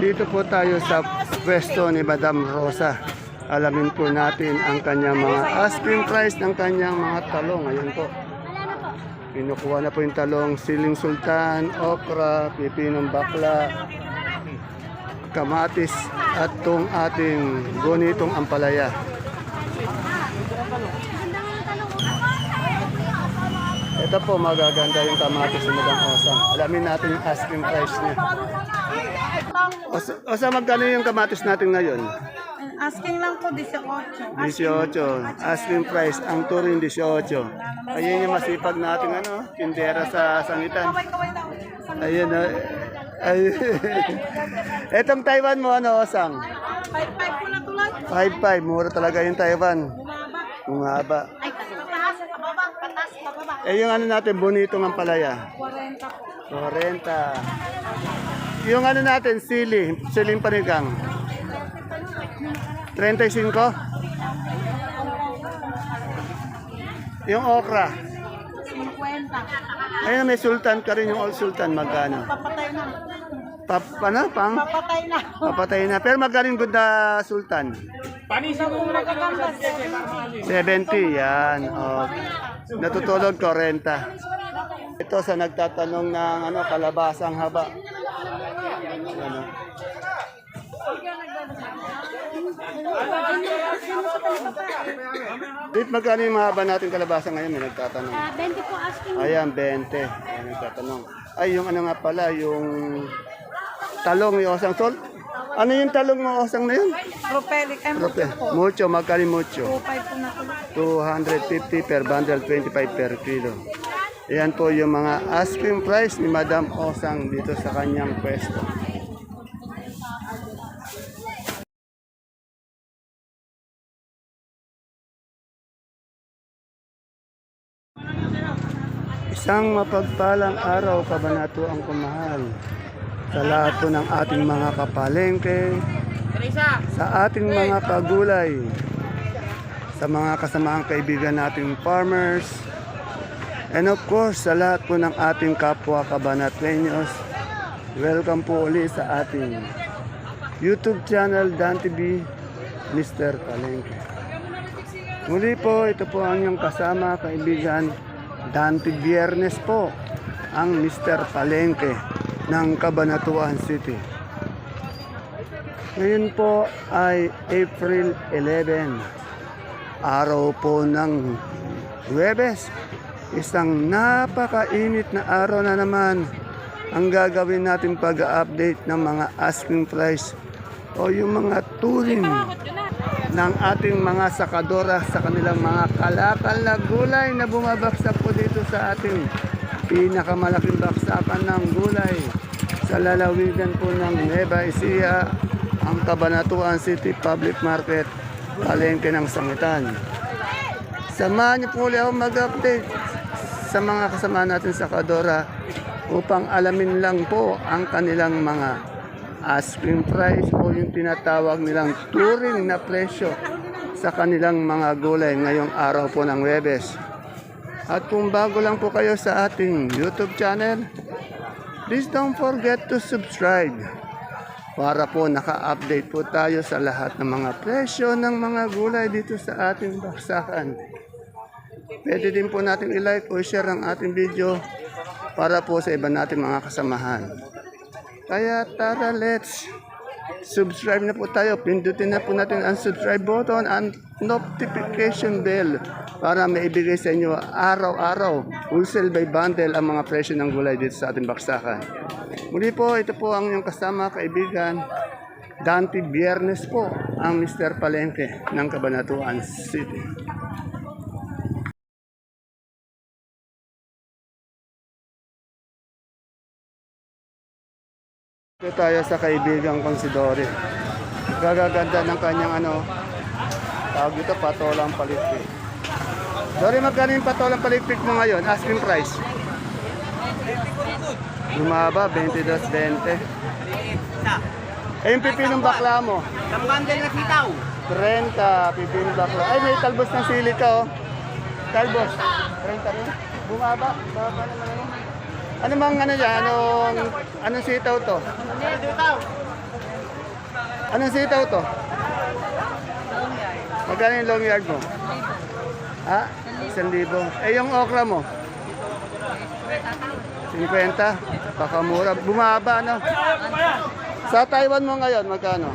Dito po tayo sa pwesto ni Madam Rosa. Alamin po natin ang kanyang mga asking price ng kanyang mga talong. Ayun po. Pinukuha na po yung talong, siling sultan, okra, pipinong bakla, kamatis at tong ating bonitong ampalaya. Ito po magaganda yung kamatis ni Madam Osang. Alamin natin yung asking price niya. Osa, osa magkano yung kamatis natin ngayon? Asking lang po 18. 18. Asking price, ang turing 18. Ayun yung masipag nating ano, tindera sa sangitan. Lang. Ayun na. Ay. Etong Taiwan mo ano, Osang? 5-5 po na tulad. 5-5. Mura talaga yung Taiwan. Bumaba. Bumaba. Ay, pataas, pababa, pataas, pababa. Eh yung ano natin, bonito ng palaya. 40 po. 40. Yung ano natin, sili, siling panigang. 35. Yung okra. 50. Ayun, may sultan ka rin yung all sultan. Magkano? Papatay na. Pap, ano, pang? Papatay na. Papatay na. Pero magkano yung good na sultan? Kung magagamba, 70, yan. Okay. Natutulog 40. Ito sa nagtatanong ng ano, kalabasang haba. Dit, magkano yung mahaba natin kalabasa ngayon? May nagtatanong. Ah, 20 po asking. Ayan, 20. Ayan, nagtatanong. Ay, yung ano nga pala, yung talong, yung osang sol. Ano yung talong mo osang na yun? Propelic. Ay, Prope. Mucho, magkano mucho? 25 po na tulad. 250 per bundle, 25 per kilo. Ayan po yung mga asking price ni Madam Osang dito sa kanyang pwesto. Isang mapagpalang araw kabanato ang kumahal sa lahat po ng ating mga kapalengke, sa ating mga pagulay, sa mga kasamaang kaibigan nating farmers, and of course sa lahat po ng ating kapwa kabanatenyos. Welcome po uli sa ating YouTube channel Dan TV, Mr. Palengke. Muli po, ito po ang inyong kasama, kaibigan, Dante Biernes po, ang Mr. Palengke ng Cabanatuan City. Ngayon po ay April 11, araw po ng Huwebes. Isang napakainit na araw na naman ang gagawin natin pag-update ng mga asking price o yung mga turing ng ating mga sakadora sa kanilang mga kalakal na gulay na bumabaksak po dito sa ating pinakamalaking baksakan ng gulay sa lalawigan po ng Nueva Ecija, ang Cabanatuan City Public Market, palengke ng Sangitan. Samahan niyo po ulit ako mag-update sa mga kasama natin sa Kadora upang alamin lang po ang kanilang mga asking price o yung tinatawag nilang touring na presyo sa kanilang mga gulay ngayong araw po ng Webes. At kung bago lang po kayo sa ating YouTube channel, please don't forget to subscribe para po naka-update po tayo sa lahat ng mga presyo ng mga gulay dito sa ating baksakan. Pwede din po natin i-like o share ang ating video para po sa iba natin mga kasamahan. Kaya tara, let's subscribe na po tayo. Pindutin na po natin ang subscribe button and notification bell para maibigay sa inyo araw-araw wholesale by bundle ang mga presyo ng gulay dito sa ating baksakan. Muli po, ito po ang inyong kasama, kaibigan. Dante Biernes po ang Mr. Palengke ng Cabanatuan City. Ito tayo sa kaibigang Considore. Gagaganda ng kanyang ano, tawag dito patolang palitpik. Sorry, magkano yung patolang palitpik mo ngayon? Asking price. Lumaba, 22.20. Eh, yung pipinong bakla mo? Kambandel na sitaw. 30, pipinong bakla. Ay, may talbos ng sili ka, oh. Talbos. 30 rin. Bumaba. Baba naman ano. Ano mang ano yan? Anong, anong sitaw to? Anong sitaw to? Magkano yung long yard mo? Ha? Isang libo. Eh, yung okra mo? 50? Baka mura. Bumaba, no? Sa Taiwan mo ngayon, magkano?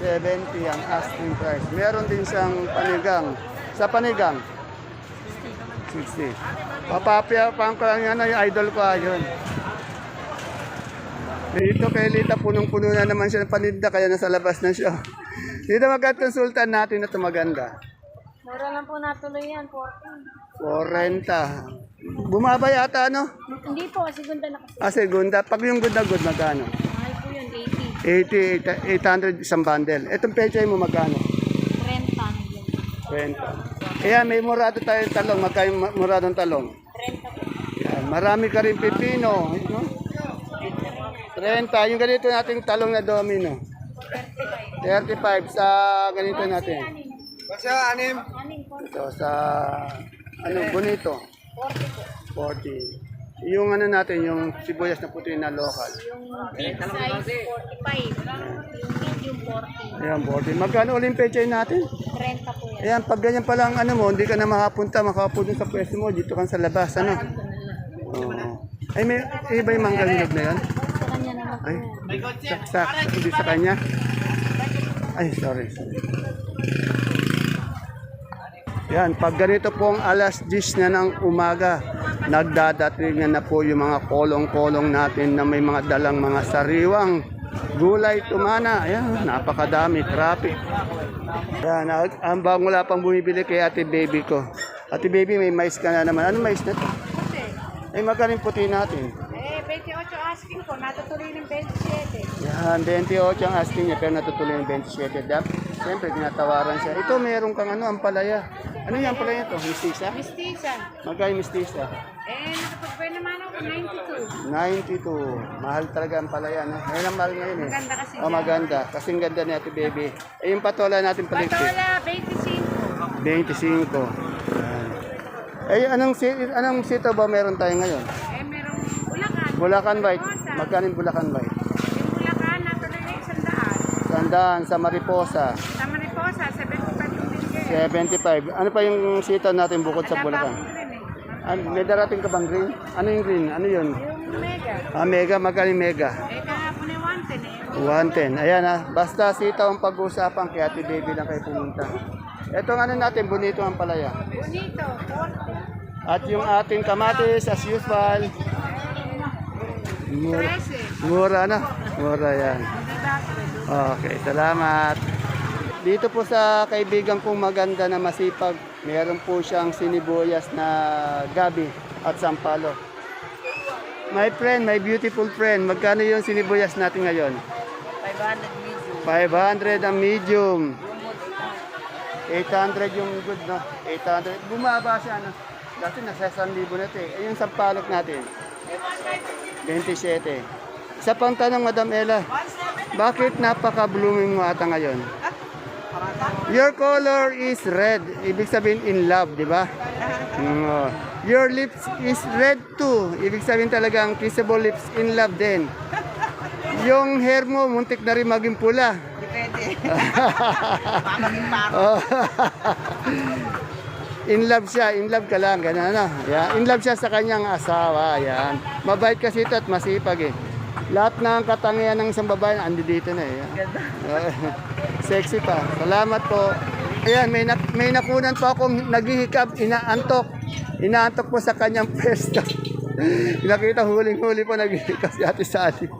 70 ang asking price. Meron din siyang panigang. Sa panigang? 60. Papapya pa ko lang yan, yung idol ko ayun. Dito kay Lita, punong-puno na naman siya ng paninda, kaya nasa labas na siya. Dito magkakonsultan natin na ito maganda. Mura lang po natuloy yan, 14. 40. Bumaba yata, ano? Hindi po, kasi ganda na kasi. Ah, segunda. Pag yung good na good, magkano? Mahal po yun, 80, 800 80. isang bundle. Itong pechay mo magkano? 30. 20. Kaya may murado tayong talong. Magkano muradong talong? 30 po. Yan. Marami ka rin pipino. No? 30. Yung ganito nating talong na domino. 35 sa ganito natin. Basta anim. Ito sa ano bonito. 40 po. 40. Yung ano natin, yung sibuyas na puti na local. Yung big size, 45. Yung medium, 40. Ayan, 40. Magkano ulit pechay natin? 30 po yan. Ayan, pag ganyan pa lang ano mo, hindi ka na makapunta, makapunta sa pwesto mo, dito ka sa labas, ano? Oo. Ay, may iba yung manggal hinog na yan? Sa kanya naman Ay, yan. sa, sa, hindi sa kanya? Ay, sorry. sorry. Yan, pag ganito pong alas 10 na ng umaga, nagdadatingan na po yung mga kolong-kolong natin na may mga dalang mga sariwang gulay tumana. Ayan, napakadami, traffic. Yan, ang- ang bang wala pang bumibili kay ate baby ko. Ate baby, may mais ka na naman. Ano mais na to? Ay, magkano yung puti natin? Eh, 28 asking ko, natutuloy ng 27. Yan, 28 ang asking niya, pero natutuloy yung 27. Dap, siyempre, tinatawaran siya. Ito, meron kang ano, ampalaya. Ano yung ampalaya to? Mistisa? Mistisa. Magkano yung mistisa? Eh, nakapagpay naman ako, 92. 92. Mahal talaga ang palaya, no? Ngayon ang mahal ngayon eh. Maganda kasi Oh, maganda. Kasing ganda ni Ate Baby. Eh, yung patola natin paligpit. Patola, 25. 25. Yan. Eh, anong, anong sito ba meron tayo ngayon? Eh, merong Bulacan. Bulacan. Mariposa. Magkano yung Bulacan White? Yung Bulacan, natuloy na isang daan. Sandaan sa Mariposa. Sa Mariposa, 75 yung binigay. 75. Ano pa yung sito natin bukod sa Bulacan? Ano, may darating ka bang green? Ano yung green? Ano yun? Yung mega. Ah, mega, magkano yung mega? Eh, kahapon ay 110 eh. 110. Ayan ah. Basta sitaw ang pag-uusapan kaya Ate Baby lang kayo pumunta. Ito ano natin, bonito ang palaya. Bonito, 40. At yung ating kamatis as usual. Mura, 13. mura na. Mura yan. Okay, salamat. Dito po sa kaibigan kong maganda na masipag, meron po siyang sinibuyas na gabi at sampalo. My friend, my beautiful friend, magkano yung sinibuyas natin ngayon? 500 medium. 500 ang medium. 800 yung good, no? 800. Bumaba siya, no? Dati nasa 1,000 na eh. Yung sampalok natin? 27. Isa pang tanong, Madam Ella. Bakit napaka-blooming mo ata ngayon? Your color is red. Ibig sabihin in love, di ba? Mm, oh. Your lips is red too. Ibig sabihin talagang kissable lips in love din. Yung hair mo, muntik na rin maging pula. Oh. in love siya, in love ka lang, ganun ano. Yeah. In love siya sa kanyang asawa, yan. Mabait kasi ito at masipag eh. Lahat ng katangian ng isang babae, andi dito na eh. Eh, Sexy pa. Salamat po. Ayan, may, nak may nakunan po akong naghihikab, inaantok. Inaantok po sa kanyang pwesto. Nakita huling-huli po naghihikab si Ate Sally.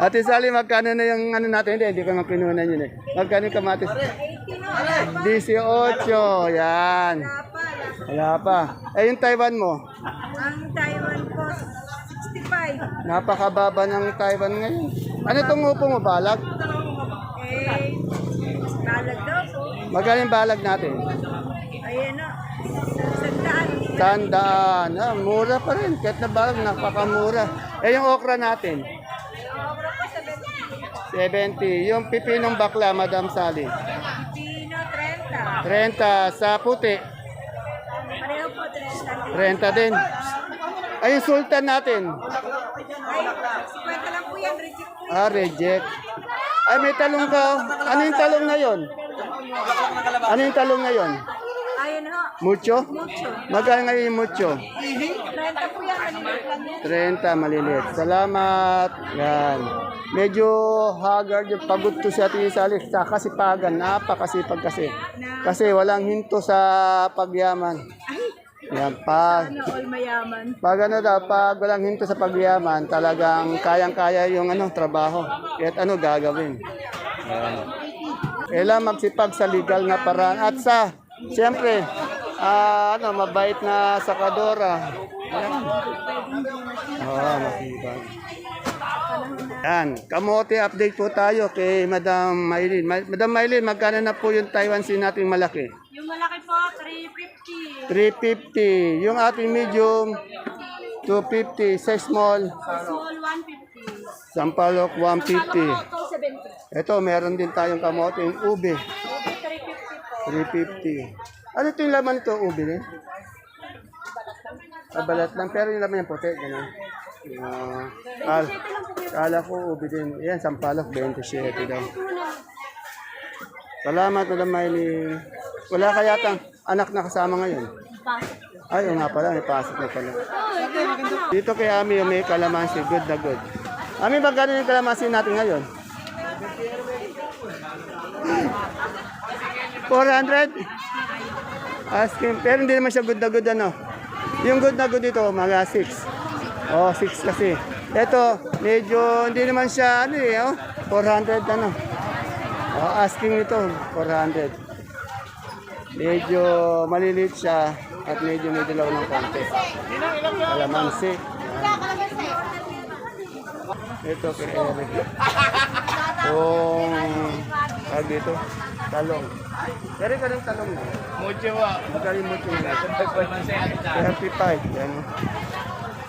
Ate Sally, magkano na yung ano natin? Hindi, hindi ko makinunan yun eh. Magkano yung kamatis? 18, yan. Wala pa. Eh, yung Taiwan mo? Ang Taiwan po, 65. Napakababa ng Taiwan ngayon. Ano itong upo mo, balag? Eh, balag daw po. Magkano yung balag natin? Ayan na. Sandaan. Tandaan. Ah, mura pa rin. Kahit na balag, napakamura. Eh, yung okra natin? Obra po sa 70. Yung pipinong bakla, Madam Sally? Pino, 30. 30. Sa puti? Pareho po, 30. 30 din. Ay, yung sultan natin? Ay, Kwenta lang po yan, reject po. Ah, reject. Ay, may talong ka. Ano yung talong na yon? Ano yung talong na yon? Ayun ho. Mucho? Mucho. Magkano ngayon yung mucho? Kwenta po yan, maliliit lang yan. 30, maliliit. Salamat. Yan. Medyo haggard yung pagod to si Ate Salik sa kasipagan. Napakasipag kasi. Kasi walang hinto sa pagyaman. Yan, pag, all mayaman. pag ano daw, pag walang hinto sa pagyaman, talagang kayang-kaya yung ano, trabaho. Kahit ano gagawin. Yan. Kailangan magsipag sa legal na paraan. At sa, siyempre, ah, ano, mabait na sakadora. Yan. Oo, masipag. Yan, kamote update po tayo kay Madam Maylin. Ma- Madam Maylin, magkano na po yung Taiwan sin nating malaki? Yung malaki po, 350. 350. Yung ating medium, 250. Sa small, Small, 150. sampalok, 150. Ito, 70. Ito, meron din tayong kamote, yung ube, 350 po. 350. Ano ito yung laman nito, ube rin? Ah, balat lang, pero yung laman yung puti, gano'n. Uh, kala, kala ko ube din. Yan, sampalok, 27 daw. Salamat, Madam Miley. Wala ka yatang anak na kasama ngayon. Ay, oo nga pala, may pasok na pala. Dito kay Ami, may kalamansi, good na good. Ami, magkano yung kalamansi natin ngayon? 400? Asking, pero hindi naman siya good na good ano. Yung good na good dito, mga 6. Oh, 6 kasi. Ito, medyo hindi naman siya ano eh, oh, 400 ano. Oh, asking nito, 400. Medyo maliliit siya at medyo may dilaw ng konti. Kalamansi. Ito kay Eric. Kung tawag dito, talong. Pero ka ng talong na. Mucho. Magaling mo ito na. Pagpamansayan. 35. Yan.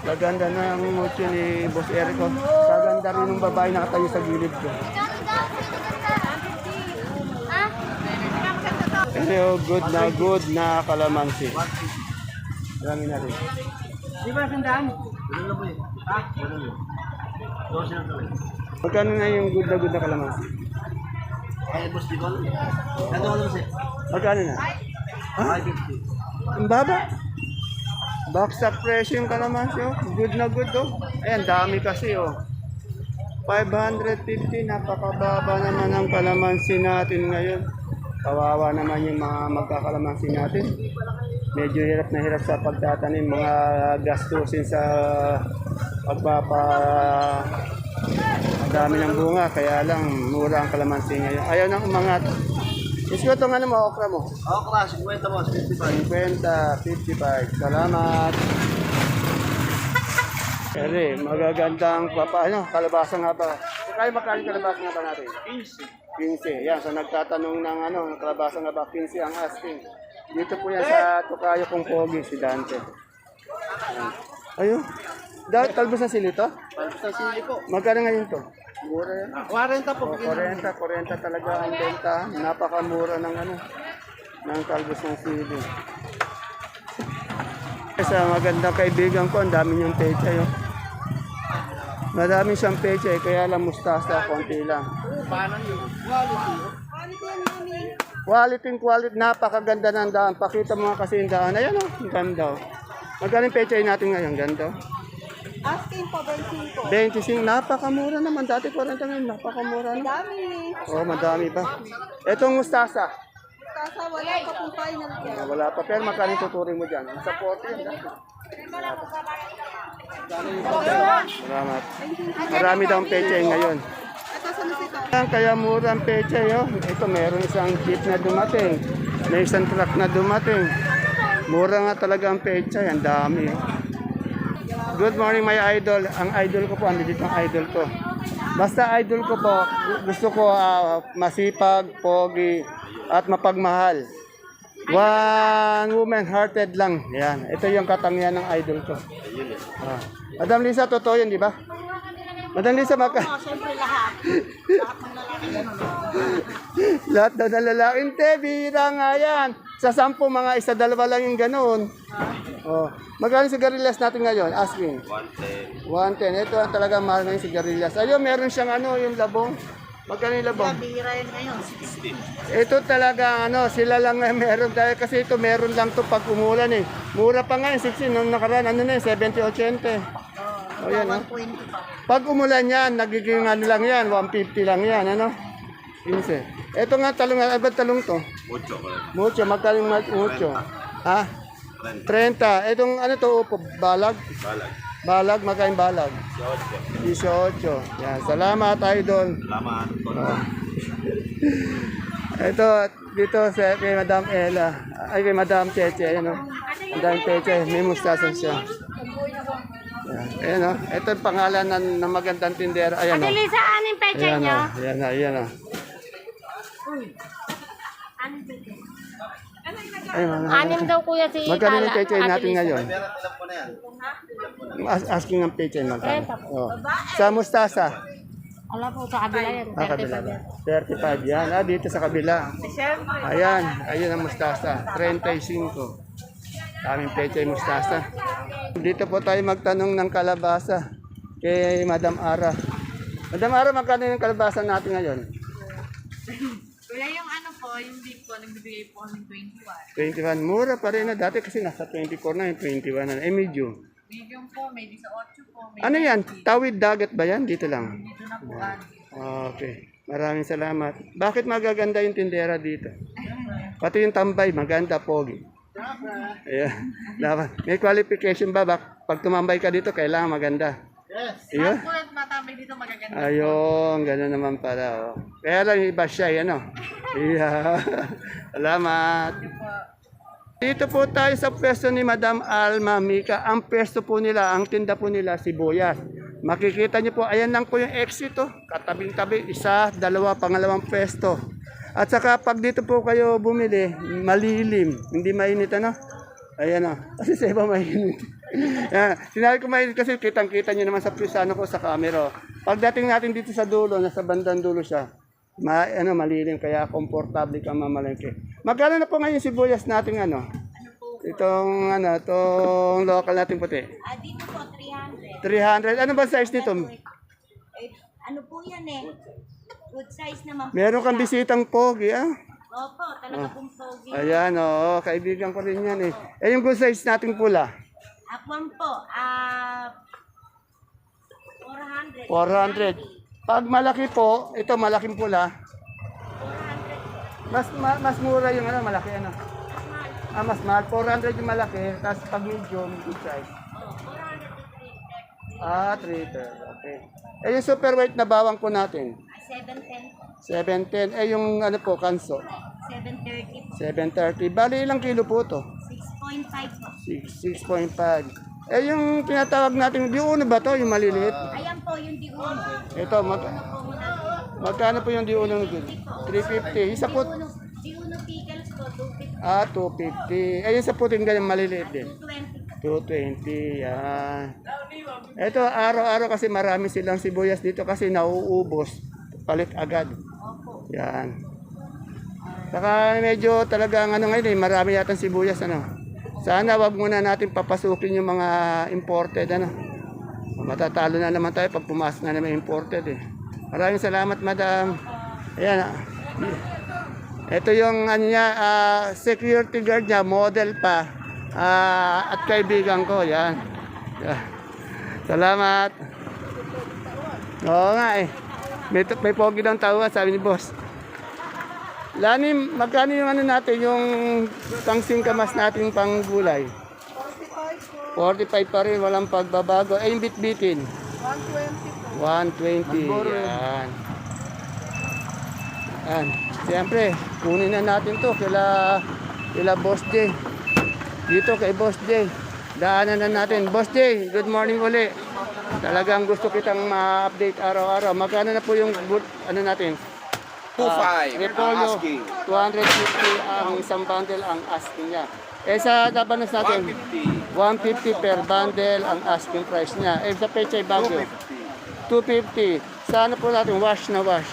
Maganda na ang mucho ni Boss Eric. oh. Kaganda rin ng babae nakatayo sa gilid ko. Pero good na good na kalamansi. Marami na rin. Di ba sandaan? Magkano na yung good na good na kalamansi? Ay, boss, di ba? Ano ano? Magkano na? Ha? 550. Ang baba. Baksak presyo yung kalamansi oh. Good na good oh. Ayan, dami kasi oh. 550, napakababa naman ang kalamansi natin ngayon. Kawawa naman yung mga magkakalamansi natin. Medyo hirap na hirap sa pagtatanim, mga gastusin sa pagpapa dami ng bunga, kaya lang mura ang kalamansi ngayon. Ayaw nang umangat. Isko itong ano mo, okra mo. Class, 50 boss, 55. 50, 55. Salamat. Ere, magagandang papa, ano, kalabasa nga ba? Kaya magkaling kalabasa nga ba natin? 15. 15. Yan, so nagtatanong ng ano, ng kalabasa nga ba? 15 ang asking. Dito po yan sa Tokayo kong Pogi, si Dante. Ayan. Ayun. Dahil talbos na sili to? Palps na sili po. Magkano ngayon to? Mura yan. 40 po. O, 40, 40 talaga ang benta. Napakamura ng ano, ng talbos ng sili. Sa magandang kaibigan ko, ang dami niyang pechay. Oh. Madami siyang pechay, kaya lang mustasa, konti lang. Paano yun? Quality and quality, napakaganda ng daan. Pakita mo nga kasi yung daan. Ayan o, ang ganda. oh. Magkano yung pechay natin ngayon? Ganda. oh. Asking po, 25. 25, napakamura naman. Dati 40 ngayon, napakamura na. Dami. Oh, madami pa. Etong mustasa, Kasa wala pa po final yan. Ah, wala pa. Pero magkano tuturing mo dyan? Sa 40 yan. Salamat. Marami daw ang pechay ngayon. Yan, Kaya mura ang pechay. Oh. Ito, meron isang jeep na dumating. May isang truck na dumating. Mura nga talaga ang pechay. Ang dami. oh. Good morning, my idol. Ang idol ko po, ano dito ang idol ko. Basta idol ko po, gu- gusto ko ah, masipag, pogi, at mapagmahal. One woman hearted lang. Yan. Ito yung katangian ng idol ko. Ah. Madam Lisa, totoo yun, di ba? Madam Lisa, maka... Siyempre lahat. Lahat daw ng lalaki. Hindi, bihira nga yan. Sa sampu, mga isa, dalawa lang yung ganoon. Oh. Magkano si sigarilyas natin ngayon? Asking. 110. 110. Ito ang talagang mahal ngayon si sigarilyas. Ayun, meron siyang ano, yung labong. Magkano yung labong? Bira yun ngayon. Ito talaga ano, sila lang na meron dahil kasi ito meron lang to pag umulan eh. Mura pa nga yung 16 nung nakaraan, ano na yun, 70, 80. Oh, yan, oh. 120 pa. Pag umulan yan, nagiging ano lang yan, 150 lang yan, ano? 15. Ito nga talong, ano ba talong to? Mucho. Mucho, magkano yung mucho? Ha? 30. Itong ano to, upo, balag? Balag. Balag, magkain balag? 18. 18. Yan, salamat idol. Salamat. Ito, dito sa kay Madam Ella. Ay, kay Madam Cheche. Ayan o. Madam Cheche. May mustasan siya. Ayan, ayan o. Ito yung pangalan ng, ng magandang tindera. Ayan o. Adili sa aning pecha Ayan o. niyo. Ayan o. Ayan o. Ay, mga- Anim daw kuya si Magkano yung Ate natin ngayon? As asking ng peche magkano? Oh. Sa mustasa? Alam po, sa kabila yan. Ah, kabila 35 ba? yan. 35 yan. Ah, dito sa kabila. Ayan, ayun ang mustasa. 35. Daming pecha yung mustasa. Dito po tayo magtanong ng kalabasa kay Madam Ara. Madam Ara, magkano yung kalabasa natin ngayon? Kuya, yung ano po, yung big po, nagbibigay po ng 21. 21. Mura pa rin na. Dati kasi nasa 24 na yung 21 na. Eh, medium. Medium po, may 18 po, may Ano yan? Tawid dagat ba yan? Dito lang. dito na po. ah. Okay. Maraming salamat. Bakit magaganda yung tindera dito? Pati yung tambay, maganda, pogi. Ayan. Dapat. May qualification ba? Bak- Pag tumambay ka dito, kailangan maganda. Yes. Iya? Tulad matambay dito magaganda. Ayun, gano'n naman pala. Oh. Kaya lang iba siya, yan o. Iya. Salamat. Dito po tayo sa pwesto ni Madam Alma Mika. Ang pwesto po nila, ang tinda po nila, sibuyas. Makikita niyo po, ayan lang po yung exit. Oh. Katabing-tabi, isa, dalawa, pangalawang pwesto. At saka pag dito po kayo bumili, malilim, hindi mainit ano? Ayan o. Kasi sa iba mainit. Yan. Sinabi ko mainit kasi kitang-kita nyo naman sa pisano ko sa camera. Pagdating natin dito sa dulo, nasa bandang dulo siya, ma, ano, malilim, kaya komportable ka mamalengke. Magkano na po ngayon sibuyas natin ano? Itong ano, itong local natin puti. Ah, dito po, 300. 300. Ano ba size nito? Eh, ano po yan eh? Good size naman po. Meron kang bisitang pogi, ah. Opo, talaga pong pogi. Ayan, oo, kaibigan ko rin yan eh. Eh, yung good size nating pula. Akwan po, ah... 400. 400. Pag malaki po, ito malaking pula, 400. mas ma- mas mura yung ano, malaki ano. Ah, mas mahal. 400 yung malaki, tapos pag medium, good size. Oh, 400 to 300. Ah, 3 Okay. Eh, yung super white na bawang po natin, 710 po. 710. Eh, yung ano po, kanso, 730 po. 730. Bali, ilang kilo po to? 6.5 po. 6, 6.5. Eh, yung tinatawag natin, di uno ba to, yung maliliit? Ayan po, yung di uno. Ito, mag, magkano po yung di uno? 350. Isa po, uno, di uno pickles po, 250. ah, 250. Eh, yung sa puting ganyan maliliit din. 220 po. 220, yan. Ito, araw-araw kasi marami silang sibuyas dito kasi nauubos. Palit agad. Opo. Yan. Saka medyo talagang ano ngayon eh, marami yata sibuyas ano. Sana wag muna natin papasukin yung mga imported ano. Matatalo na naman tayo pag pumasok na naman imported eh. Maraming salamat madam. Ayan. ah. Ito yung ano niya, ah, security guard niya, model pa. Ah, at kaibigan ko, yan. Yeah. Salamat. Oo nga eh. May, may pogi daw tawa, sabi ni boss. Lani, magkano yung ano natin, yung pangsing kamas natin pang gulay? 45 pa rin, walang pagbabago. Eh, yung bitbitin? 120 po. 120. Yan. Yan. Siyempre, kunin na natin to kila, kila Boss J. Dito kay Boss J. Daanan na natin. Boss J, good morning uli. Talagang gusto kitang ma-update araw-araw. Magkano na po yung ano natin? 2.5 Ah, ang Repolyo, asking. 250 ang isang bundle ang asking niya. Eh sa Dabanos natin, 150 per bundle ang asking price niya. Eh sa Pechay Bagyo, 250. Sa ano po natin, wash na wash.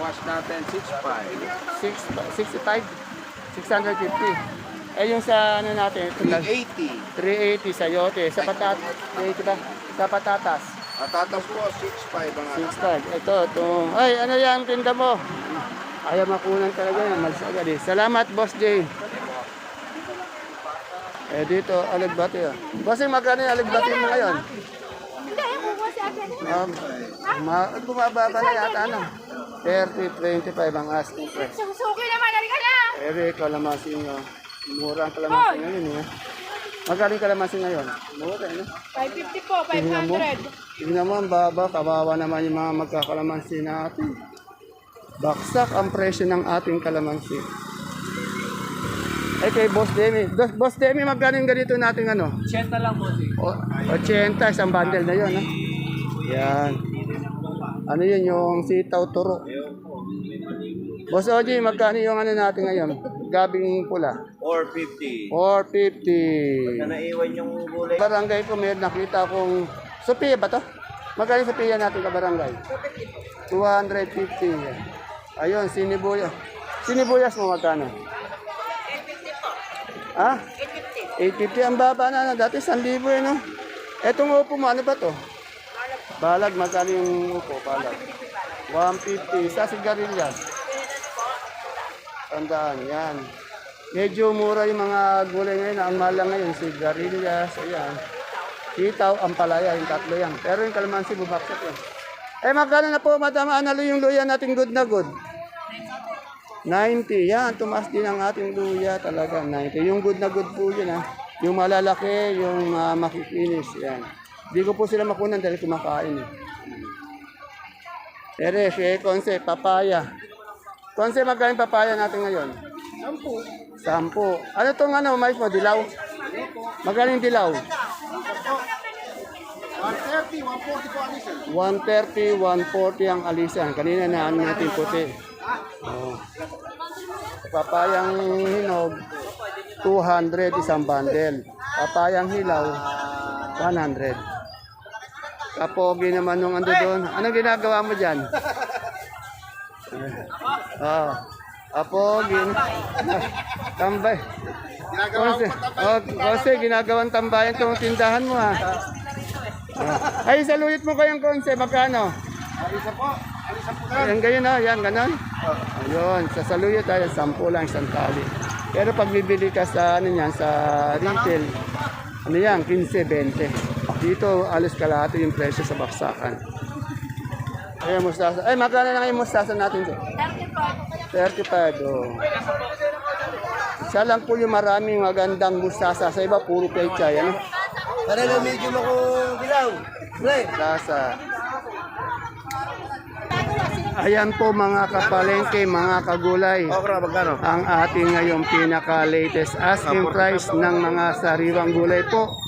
Wash natin 6.5. 6, 65? 650. Eh yung sa ano natin, ito lang, 80. 380 sa yote. Sa patat, 380 ba? Sa patatas, Atatas po, 6.5 ang ano. 65. Ito, ito. Ay, ano yan, tinda mo? Ayaw makunan talaga yan. Malis agad eh. Salamat, Boss Jay. Eh, dito, aligbati ah. Boss, magkano yung aligbati mo ngayon? Um, ma bumababa na yata, ano? 30, 25 ang asking price. Susuki naman, halika na! Ere, kalamansi nyo. Mura ang kalamansi ngayon eh. Magkano yung kalamansi ngayon? Mura eh. no? 550 po, Tingnan mo. Tingnan mo, ang baba. Kawawa naman yung mga magkakalamansi natin. Baksak ang presyo ng ating kalamansi. Ay kay Boss Demi. Boss, Boss Demi, magkano yung ganito natin ano? 80 lang po. O, 80, isang bundle na yun. Ha? Yan. Ano yun, yung sitaw turo. Boss Oji, magkano yung ano natin ngayon? Gabing pula. 450. 450. naiwan yung gulay. Barangay ko, may nakita kong... Sophia ba to? Magkano Sophia natin ka barangay? 250. Ayun, sinibuyas. Sinibuyas mo magkano? 850 po. Ah? 850. Ang baba na, dati 1,000 eh, no? Etong upo mo, ano ba to? Balag. magkano yung upo? Balag. 150. Sa sigarilyas. Tandaan, yan. Medyo mura yung mga gulay ngayon. Ang mahal lang ngayon, sigarilyas, ayan. Sitaw, ampalaya, yung tatlo yan. Pero yung kalamansi, bubaksak yan. Eh, magkano na po, Madam Analo, yung luya natin good na good? 90. Yan, tumaas din ang ating luya talaga. 90. Yung good na good po yun, ha. Yung malalaki, yung uh, makikinis, yan. Hindi ko po sila makunan dahil kumakain. Eh. Ere, kay Konse, papaya. Konse, magkano papaya natin ngayon? Sampu. Sampu. Ano tong ano, mais mo, dilaw? Magkano yung dilaw? 130, 140 ang alisan. Kanina na ano natin puti. Oh. Papayang hinog, 200 isang bundle. Papayang hilaw, 100. Kapogi naman nung ando doon. Anong ginagawa mo dyan? Oh. Apogi. Tambay. Kasi, oh, kasi ginagawang tambayan tong tindahan mo ha. Ah. Ay, saluyot mo kayong konse, magkano? Alisa po. Alisa po Yan ganyan na, yan ganon. Ayun, sa saluyot tayo, 10 lang isang tali. Pero pag bibili ka sa ano yan, sa retail, ano yan, 15, 20. Dito, alis kalahati yung presyo sa baksakan. Ayan, mustasa. Ay, magkano na yung mustasa natin to? 35, oh. Siya lang po yung maraming magandang mustasa. Sa iba, puro pechay, ano? Para na medyo ako dilaw. Pre. Mustasa. Ayan po mga kapalengke, mga kagulay. Ang ating ngayong pinaka-latest asking price ng mga sariwang gulay po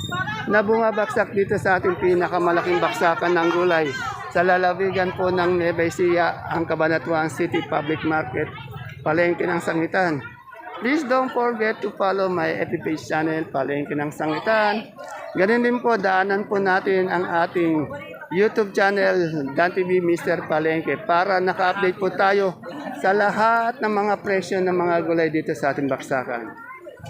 na bumabaksak dito sa ating pinakamalaking baksakan ng gulay sa lalawigan po ng Nueva Ecija, ang Cabanatuan City Public Market, Palengke ng Sangitan. Please don't forget to follow my FB page channel, Palengke ng Sangitan. Ganun din po, daanan po natin ang ating YouTube channel, Dan TV Mr. Palengke, para naka-update po tayo sa lahat ng mga presyo ng mga gulay dito sa ating baksakan.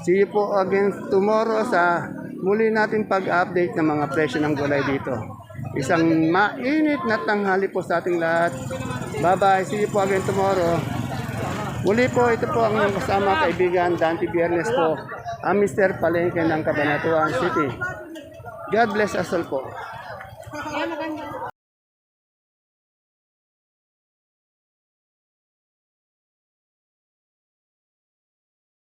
See you po again tomorrow sa muli natin pag-update ng mga presyo ng gulay dito. Isang mainit na tanghali po sa ating lahat. Bye-bye. See you po again tomorrow. Muli po, ito po ang kasama kaibigan Dante Biernes po, ang Mr. Palengke ng Cabanatuan City. God bless us all po.